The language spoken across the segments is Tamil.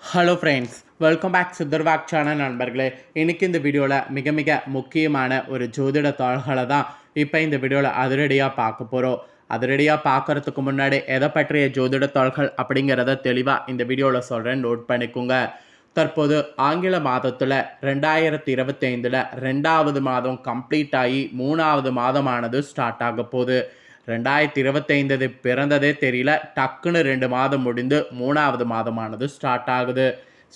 ஹலோ ஃப்ரெண்ட்ஸ் வெல்கம் பேக் சித்தர்வாக் சேனல் நண்பர்களே. இன்றைக்கி இந்த வீடியோவில் மிக மிக முக்கியமான ஒரு ஜோதிட தாள்களை தான் இப்போ இந்த வீடியோவில் அதிரடியாக பார்க்க போகிறோம் அதிரடியாக பார்க்கறதுக்கு முன்னாடி எதை பற்றிய ஜோதிட தாள்கள் அப்படிங்கிறத தெளிவாக இந்த வீடியோவில் சொல்கிறேன் நோட் பண்ணிக்கோங்க. தற்போது ஆங்கில மாதத்தில் ரெண்டாயிரத்தி இருபத்தைந்தில் ரெண்டாவது மாதம் கம்ப்ளீட் ஆகி மூணாவது மாதமானது ஸ்டார்ட் ஆக போகுது. ரெண்டாயிரத்தி இருபத்தைந்தது பிறந்ததே தெரியல. டக்குன்னு ரெண்டு மாதம் முடிந்து மூணாவது மாதமானது ஸ்டார்ட் ஆகுது.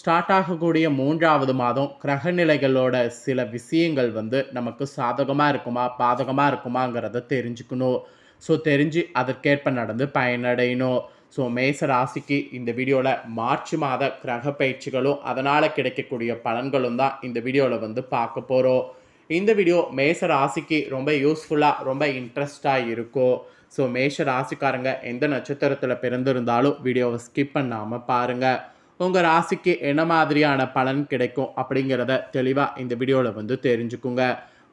ஸ்டார்ட் ஆகக்கூடிய மூன்றாவது மாதம் கிரகநிலைகளோட சில விஷயங்கள் வந்து நமக்கு சாதகமாக இருக்குமா பாதகமாக இருக்குமாங்கிறத தெரிஞ்சுக்கணும். ஸோ தெரிஞ்சு அதற்கேற்ப நடந்து பயனடையணும். ஸோ மேச ராசிக்கு இந்த வீடியோவில் மார்ச் மாத கிரக பயிற்சிகளும் அதனால் கிடைக்கக்கூடிய பலன்களும் தான் இந்த வீடியோவில் வந்து பார்க்க போகிறோம் இந்த வீடியோ மேஷ ராசிக்கு ரொம்ப யூஸ்ஃபுல்லாக ரொம்ப இன்ட்ரெஸ்டாக இருக்கும் ஸோ மேஷ ராசிக்காரங்க எந்த நட்சத்திரத்தில் பிறந்திருந்தாலும் வீடியோவை ஸ்கிப் பண்ணாமல் பாருங்கள் உங்கள் ராசிக்கு என்ன மாதிரியான பலன் கிடைக்கும் அப்படிங்கிறத தெளிவாக இந்த வீடியோவில் வந்து தெரிஞ்சுக்குங்க.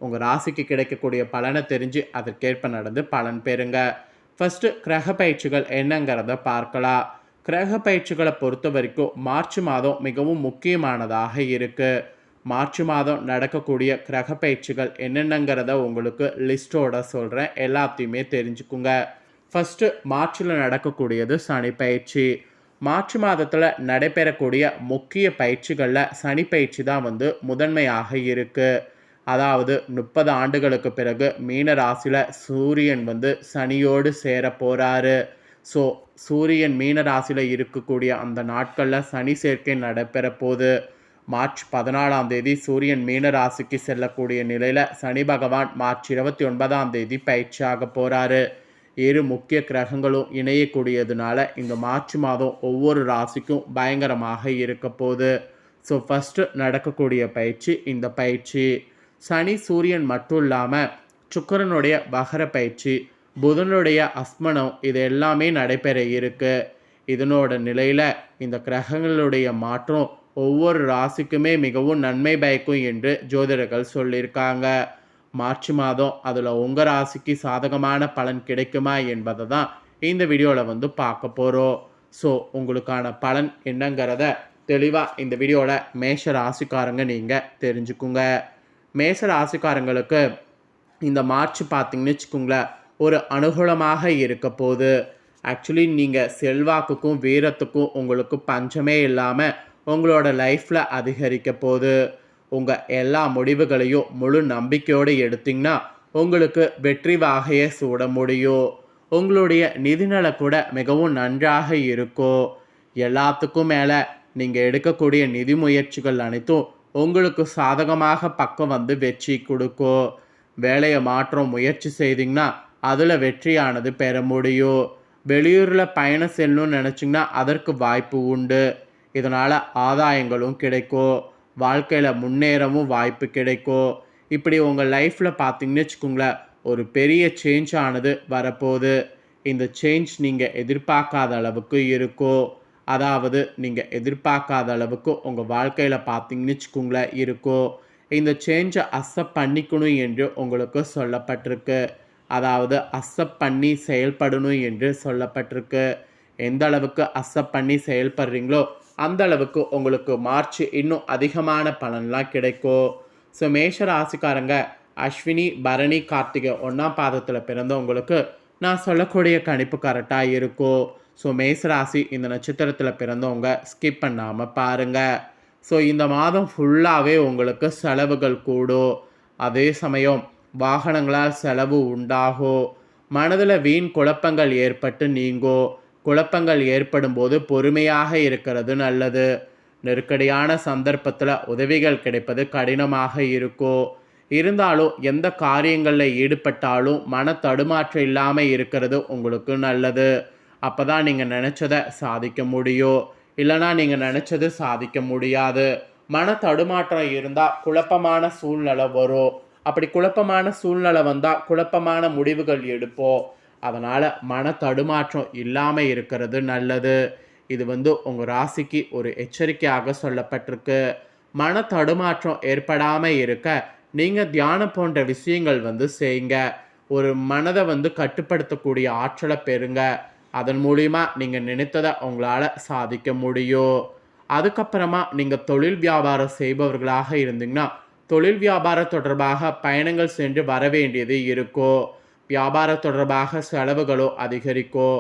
உங்கள் ராசிக்கு கிடைக்கக்கூடிய பலனை தெரிஞ்சு அதற்கேற்ப நடந்து பலன் பெறுங்க. ஃபஸ்ட்டு கிரக பயிற்சிகள் என்னங்கிறத பார்க்கலாம். கிரக பயிற்சிகளை பொறுத்த வரைக்கும் மார்ச் மாதம் மிகவும் முக்கியமானதாக இருக்குது மார்ச் மாதம் நடக்கக்கூடிய கிரக பயிற்சிகள் என்னென்னங்கிறத உங்களுக்கு லிஸ்ட்டோட சொல்கிறேன் எல்லாத்தையுமே தெரிஞ்சுக்குங்க. ஃபஸ்ட்டு மார்ச்சில் நடக்கக்கூடியது சனி பயிற்சி மார்ச் மாதத்தில் நடைபெறக்கூடிய முக்கிய பயிற்சிகளில் சனி பயிற்சி தான் வந்து முதன்மையாக இருக்குது அதாவது முப்பது ஆண்டுகளுக்கு பிறகு மீன ராசியில் சூரியன் வந்து சனியோடு சேர போகிறாரு ஸோ சூரியன் மீன ராசியில் இருக்கக்கூடிய அந்த நாட்களில் சனி சேர்க்கை நடைபெற போகுது மார்ச் பதினாலாம் தேதி சூரியன் மீன ராசிக்கு செல்லக்கூடிய நிலையில் சனி பகவான் மார்ச் இருபத்தி ஒன்பதாம் தேதி பயிற்சியாக போகிறாரு இரு முக்கிய கிரகங்களும் இணையக்கூடியதுனால இந்த மார்ச் மாதம் ஒவ்வொரு ராசிக்கும் பயங்கரமாக இருக்க போகுது. ஸோ ஃபஸ்ட்டு நடக்கக்கூடிய பயிற்சி இந்த பயிற்சி. சனி சூரியன் மட்டும் இல்லாமல் சுக்கரனுடைய வகர பயிற்சி புதனுடைய அஸ்மனம் இது எல்லாமே நடைபெற இருக்குது இதனோட நிலையில் இந்த கிரகங்களுடைய மாற்றம் ஒவ்வொரு ராசிக்குமே மிகவும் நன்மை பயக்கும் என்று ஜோதிடர்கள் சொல்லியிருக்காங்க. மார்ச் மாதம் அதில் உங்கள் ராசிக்கு சாதகமான பலன் கிடைக்குமா என்பதை தான் இந்த வீடியோவில் வந்து பார்க்க போகிறோம் ஸோ உங்களுக்கான பலன் என்னங்கிறத தெளிவாக இந்த வீடியோவில் மேஷ ராசிக்காரங்க நீங்கள் தெரிஞ்சுக்குங்க. மேஷ ராசிக்காரங்களுக்கு இந்த மார்ச் பார்த்தீங்கன்னு வச்சுக்கோங்களேன் ஒரு அனுகூலமாக இருக்க போகுது. ஆக்சுவலி நீங்கள் செல்வாக்குக்கும் வீரத்துக்கும் உங்களுக்கு பஞ்சமே இல்லாமல் உங்களோட லைஃப்பில் அதிகரிக்க போகுது. உங்கள் எல்லா முடிவுகளையும் முழு நம்பிக்கையோடு எடுத்திங்கன்னா உங்களுக்கு வெற்றி வாகையை சூட முடியும். உங்களுடைய நிதிநல கூட மிகவும் நன்றாக இருக்கும். எல்லாத்துக்கும் மேலே நீங்கள் எடுக்கக்கூடிய நிதி முயற்சிகள் அனைத்தும் உங்களுக்கு சாதகமாக பக்கம் வந்து வெற்றி கொடுக்கும். வேலையை மாற்றம் முயற்சி செய்தீங்கன்னா அதில் வெற்றியானது பெற முடியும். வெளியூரில் பயணம் செல்லணும்னு நினச்சிங்கன்னா அதற்கு வாய்ப்பு உண்டு. இதனால் ஆதாயங்களும் கிடைக்கும் வாழ்க்கையில் முன்னேறவும் வாய்ப்பு கிடைக்கும் இப்படி உங்கள் லைஃப்பில் பார்த்தீங்கன்னு வச்சுக்கோங்களேன் ஒரு பெரிய சேஞ்ச் ஆனது வரப்போகுது. இந்த சேஞ்ச் நீங்கள் எதிர்பார்க்காத அளவுக்கு இருக்கும் அதாவது நீங்கள் எதிர்பார்க்காத அளவுக்கு உங்கள் வாழ்க்கையில் பார்த்தீங்கன்னு வச்சுக்கோங்களேன் இருக்கும் இந்த சேஞ்சை அக்செப்ட் பண்ணிக்கணும் என்று உங்களுக்கு சொல்லப்பட்டிருக்கு. அதாவது அக்செப்ட் பண்ணி செயல்படணும் என்று சொல்லப்பட்டிருக்கு. எந்த அளவுக்கு அக்செப்ட் பண்ணி செயல்படுறீங்களோ அந்த அளவுக்கு உங்களுக்கு மார்ச் இன்னும் அதிகமான பலன்லாம் கிடைக்கும். ஸோ மேஷ ராசிக்காரங்க அஸ்வினி பரணி கார்த்திகை ஒன்றாம் பாதத்தில் பிறந்தவங்களுக்கு நான் சொல்லக்கூடிய கணிப்பு கரெக்டாக இருக்கும். ஸோ மேஷ ராசி இந்த நட்சத்திரத்தில் பிறந்தவங்க ஸ்கிப் பண்ணாமல் பாருங்கள் ஸோ இந்த மாதம் ஃபுல்லாகவே உங்களுக்கு செலவுகள் கூடும். அதே சமயம் வாகனங்களால் செலவு உண்டாகும். மனதில் வீண் குழப்பங்கள் ஏற்பட்டு நீங்கோ குழப்பங்கள் ஏற்படும் போது பொறுமையாக இருக்கிறது நல்லது. நெருக்கடியான சந்தர்ப்பத்தில் உதவிகள் கிடைப்பது கடினமாக இருக்கும் இருந்தாலும் எந்த காரியங்களில் ஈடுபட்டாலும் மன தடுமாற்றம் இல்லாமல் இருக்கிறது உங்களுக்கு நல்லது. அப்போ தான் நீங்கள் நினச்சதை சாதிக்க முடியும் இல்லைனா நீங்கள் நினச்சது சாதிக்க முடியாது. மன தடுமாற்றம் இருந்தால் குழப்பமான சூழ்நிலை வரும். அப்படி குழப்பமான சூழ்நிலை வந்தால் குழப்பமான முடிவுகள் எடுப்போம். அதனால் மன தடுமாற்றம் இல்லாமல் இருக்கிறது நல்லது. இது வந்து உங்கள் ராசிக்கு ஒரு எச்சரிக்கையாக சொல்லப்பட்டிருக்கு. மன தடுமாற்றம் ஏற்படாமல் இருக்க நீங்கள் தியானம் போன்ற விஷயங்கள் வந்து செய்யுங்க. ஒரு மனதை வந்து கட்டுப்படுத்தக்கூடிய ஆற்றலை பெறுங்க. அதன் மூலிமா நீங்கள் நினைத்ததை உங்களால் சாதிக்க முடியும். அதுக்கப்புறமா நீங்கள் தொழில் வியாபாரம் செய்பவர்களாக இருந்தீங்கன்னா தொழில் வியாபாரம் தொடர்பாக பயணங்கள் சென்று வர வேண்டியது இருக்கும். வியாபாரம் தொடர்பாக செலவுகளோ அதிகரிக்கோ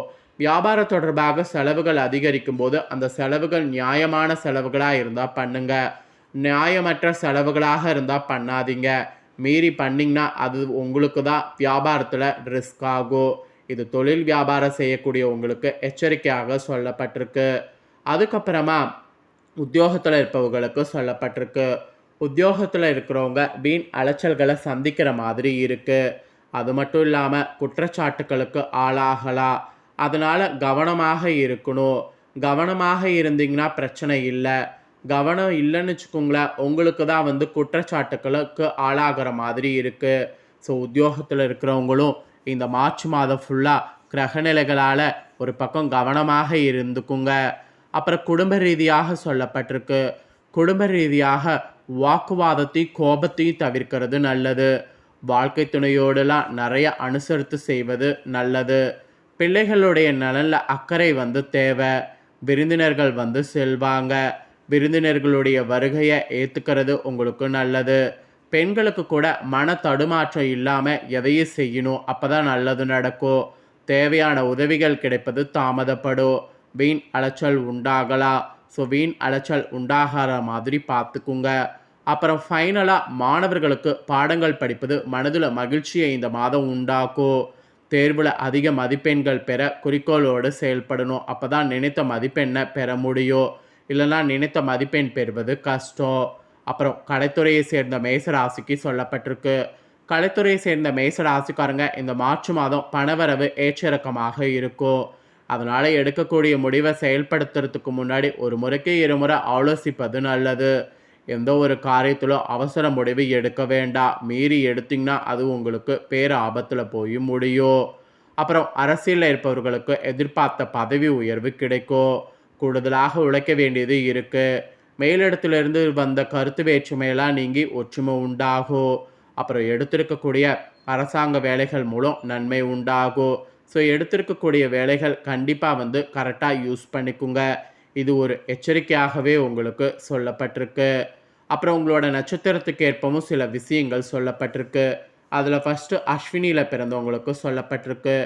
வியாபாரம் தொடர்பாக செலவுகள் அதிகரிக்கும் போது அந்த செலவுகள் நியாயமான செலவுகளாக இருந்தால் பண்ணுங்க. நியாயமற்ற செலவுகளாக இருந்தால் பண்ணாதீங்க. மீறி பண்ணிங்கன்னா அது உங்களுக்கு தான் வியாபாரத்தில் ரிஸ்க் ஆகும். இது தொழில் வியாபாரம் செய்யக்கூடிய உங்களுக்கு எச்சரிக்கையாக சொல்லப்பட்டிருக்கு. அதுக்கப்புறமா உத்தியோகத்தில் இருப்பவங்களுக்கு சொல்லப்பட்டிருக்கு. உத்தியோகத்தில் இருக்கிறவங்க வீண் அலைச்சல்களை சந்திக்கிற மாதிரி இருக்குது அது மட்டும் இல்லாமல் குற்றச்சாட்டுகளுக்கு ஆளாகலாம் அதனால் கவனமாக இருக்கணும். கவனமாக இருந்தீங்கன்னா பிரச்சனை இல்லை. கவனம் இல்லைன்னு வச்சுக்கோங்களேன் உங்களுக்கு தான் வந்து குற்றச்சாட்டுகளுக்கு ஆளாகிற மாதிரி இருக்குது ஸோ உத்தியோகத்தில் இருக்கிறவங்களும் இந்த மார்ச் மாதம் ஃபுல்லாக கிரகநிலைகளால் ஒரு பக்கம் கவனமாக இருந்துக்குங்க. அப்புறம் குடும்ப ரீதியாக சொல்லப்பட்டிருக்கு. குடும்ப ரீதியாக வாக்குவாதத்தையும் கோபத்தையும் தவிர்க்கிறது நல்லது. வாழ்க்கை துணையோடலாம் நிறைய அனுசரித்து செய்வது நல்லது. பிள்ளைகளுடைய நலனில் அக்கறை வந்து தேவை. விருந்தினர்கள் வந்து செல்வாங்க. விருந்தினர்களுடைய வருகையை ஏற்றுக்கிறது உங்களுக்கு நல்லது. பெண்களுக்கு கூட மன தடுமாற்றம் இல்லாமல் எதையும் செய்யணும் அப்போ தான் நல்லது நடக்கும். தேவையான உதவிகள் கிடைப்பது தாமதப்படும். வீண் அலைச்சல் உண்டாகலாம். ஸோ வீண் அலைச்சல் உண்டாகிற மாதிரி பார்த்துக்குங்க. அப்புறம் ஃபைனலாக மாணவர்களுக்கு பாடங்கள் படிப்பது மனதில் மகிழ்ச்சியை இந்த மாதம் உண்டாக்கும் தேர்வில் அதிக மதிப்பெண்கள் பெற குறிக்கோளோடு செயல்படணும். அப்போ தான் நினைத்த மதிப்பெண்ணை பெற முடியும். இல்லைன்னா நினைத்த மதிப்பெண் பெறுவது கஷ்டம். அப்புறம் கலைத்துறையை சேர்ந்த மேசராசிக்கு சொல்லப்பட்டிருக்கு. கலைத்துறையை சேர்ந்த மேசராசிக்காரங்க இந்த மார்ச் மாதம் பணவரவு ஏற்றிறக்கமாக இருக்கும். அதனால் எடுக்கக்கூடிய முடிவை செயல்படுத்துறதுக்கு முன்னாடி ஒரு முறைக்கு இருமுறை ஆலோசிப்பது நல்லது. எந்த ஒரு காரியத்திலும் அவசர முடிவு எடுக்க வேண்டாம் மீறி எடுத்திங்கன்னா அது உங்களுக்கு பேர ஆபத்தில் போய் முடியும். அப்புறம் அரசியலில் இருப்பவர்களுக்கு எதிர்பார்த்த பதவி உயர்வு கிடைக்கும். கூடுதலாக உழைக்க வேண்டியது இருக்குது மேலிடத்திலிருந்து வந்த கருத்து வேற்றுமையெல்லாம் நீங்கி ஒற்றுமை உண்டாகும். அப்புறம் எடுத்திருக்கக்கூடிய அரசாங்க வேலைகள் மூலம் நன்மை உண்டாகும். ஸோ எடுத்திருக்கக்கூடிய வேலைகள் கண்டிப்பாக வந்து கரெக்டாக யூஸ் பண்ணிக்குங்க. இது ஒரு எச்சரிக்கையாகவே உங்களுக்கு சொல்லப்பட்டிருக்கு. அப்புறம் உங்களோட நட்சத்திரத்துக்கு ஏற்பவும் சில விஷயங்கள் சொல்லப்பட்டிருக்கு. அதில் ஃபஸ்ட்டு அஸ்வினியில் பிறந்தவங்களுக்கு சொல்லப்பட்டிருக்கு.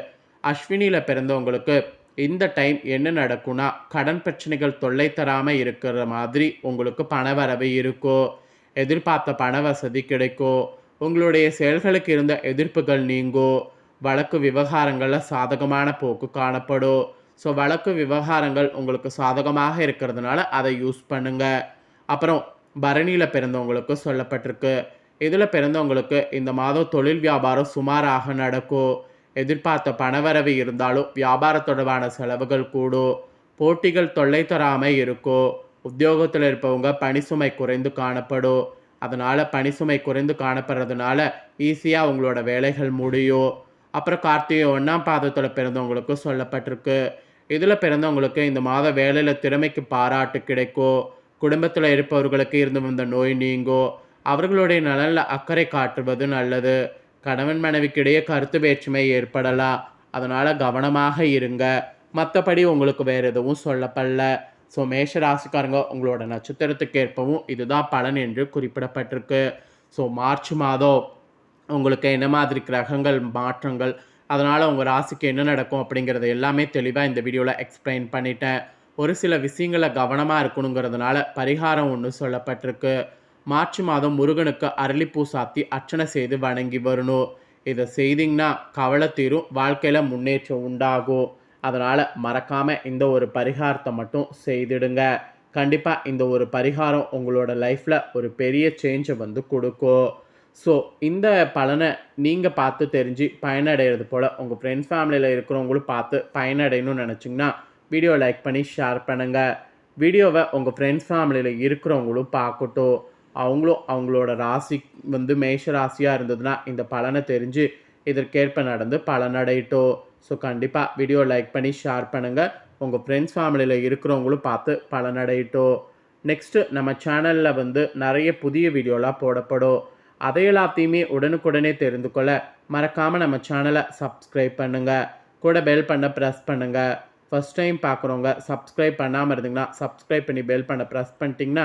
அஸ்வினியில் பிறந்தவங்களுக்கு இந்த டைம் என்ன நடக்கும்னா கடன் பிரச்சனைகள் தொல்லை தராமல் இருக்கிற மாதிரி உங்களுக்கு பணவரவு இருக்கும் எதிர்பார்த்த பண வசதி கிடைக்கும் உங்களுடைய செயல்களுக்கு இருந்த எதிர்ப்புகள் நீங்கும் வழக்கு விவகாரங்களில் சாதகமான போக்கு காணப்படும் ஸோ வழக்கு விவகாரங்கள் உங்களுக்கு சாதகமாக இருக்கிறதுனால அதை யூஸ் பண்ணுங்கள் அப்புறம் பரணியில் பிறந்தவங்களுக்கு சொல்லப்பட்டிருக்கு. இதில் பிறந்தவங்களுக்கு இந்த மாதம் தொழில் வியாபாரம் சுமாராக நடக்கும். எதிர்பார்த்த பணவரவு இருந்தாலும் வியாபார தொடர்பான செலவுகள் கூடும். போட்டிகள் தொல்லை தராமல் இருக்கும். உத்தியோகத்தில் இருப்பவங்க பணிசுமை குறைந்து காணப்படும். அதனால் பணிசுமை குறைந்து காணப்படுறதுனால ஈஸியாக உங்களோட வேலைகள் முடியும். அப்புறம் கார்த்திகை ஒன்றாம் பாதத்தில் பிறந்தவங்களுக்கு சொல்லப்பட்டிருக்கு. இதில் பிறந்தவங்களுக்கு இந்த மாத வேலையில் திறமைக்கு பாராட்டு கிடைக்கும். குடும்பத்தில் இருப்பவர்களுக்கு இருந்து வந்த நோய் நீங்கோ அவர்களுடைய நலனில் அக்கறை காட்டுவது நல்லது. கணவன் மனைவிக்கிடையே கருத்து வேற்றுமை ஏற்படலாம் அதனால் கவனமாக இருங்க. மற்றபடி உங்களுக்கு வேறு எதுவும் சொல்லப்படல. ஸோ மேஷ ராசிக்காரங்க உங்களோட நட்சத்திரத்துக்கு ஏற்பவும் இதுதான் பலன் என்று குறிப்பிடப்பட்டிருக்கு. ஸோ மார்ச் மாதம் உங்களுக்கு என்ன மாதிரி கிரகங்கள் மாற்றங்கள் அதனால் உங்கள் ராசிக்கு என்ன நடக்கும் அப்படிங்கிறது எல்லாமே தெளிவாக இந்த வீடியோவில் எக்ஸ்பிளைன் பண்ணிட்டேன். ஒரு சில விஷயங்களை கவனமாக இருக்கணுங்கிறதுனால பரிகாரம் ஒன்று சொல்லப்பட்டிருக்கு. மார்ச் மாதம் முருகனுக்கு அரளிப்பூ சாத்தி அர்ச்சனை செய்து வணங்கி வரணும். இதை செய்திங்கன்னா கவலை தீரும் வாழ்க்கையில் முன்னேற்றம் உண்டாகும். அதனால் மறக்காமல் இந்த ஒரு பரிகாரத்தை மட்டும் செய்திடுங்க. கண்டிப்பாக இந்த ஒரு பரிகாரம் உங்களோட லைஃப்பில் ஒரு பெரிய சேஞ்சை வந்து கொடுக்கும். ஸோ இந்த பலனை நீங்கள் பார்த்து தெரிஞ்சு பயனடைகிறது போல் உங்கள் ஃப்ரெண்ட்ஸ் ஃபேமிலியில் இருக்கிறவங்களும் பார்த்து பயனடையணும்னு நினச்சிங்கன்னா வீடியோ லைக் பண்ணி ஷேர் பண்ணுங்கள் வீடியோவை உங்கள் ஃப்ரெண்ட்ஸ் ஃபேமிலியில் இருக்கிறவங்களும் பார்க்கட்டும். அவங்களும் அவங்களோட ராசி வந்து மேஷ ராசியாக இருந்ததுன்னா இந்த பலனை தெரிஞ்சு இதற்கேற்ப நடந்து பலனடையட்டும். ஸோ கண்டிப்பாக வீடியோ லைக் பண்ணி ஷேர் பண்ணுங்கள் உங்கள் ஃப்ரெண்ட்ஸ் ஃபேமிலியில் இருக்கிறவங்களும் பார்த்து பலனடையட்டும். நெக்ஸ்ட்டு நம்ம சேனலில் வந்து நிறைய புதிய வீடியோலாம் போடப்படும். அதை எல்லாத்தையுமே உடனுக்குடனே தெரிந்து கொள்ள மறக்காமல் நம்ம சேனலை சப்ஸ்கிரைப் பண்ணுங்கள் கூட பெல் பண்ண ப்ரெஸ் பண்ணுங்கள் ஃபஸ்ட் டைம் பார்க்குறவங்க சப்ஸ்கிரைப் பண்ணாமல் இருந்தீங்கன்னா சப்ஸ்கிரைப் பண்ணி பெல் பண்ண ப்ரெஸ் பண்ணிட்டீங்கன்னா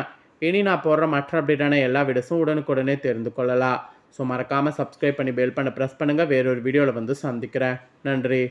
இனி நான் போடுற மற்ற அப்டேட்டான எல்லா வீடியோஸும் உடனுக்குடனே தெரிந்து கொள்ளலாம். ஸோ மறக்காமல் சப்ஸ்கிரைப் பண்ணி பெல் பண்ண ப்ரெஸ் பண்ணுங்கள் வேறொரு வீடியோவில் வந்து சந்திக்கிறேன். நன்றி.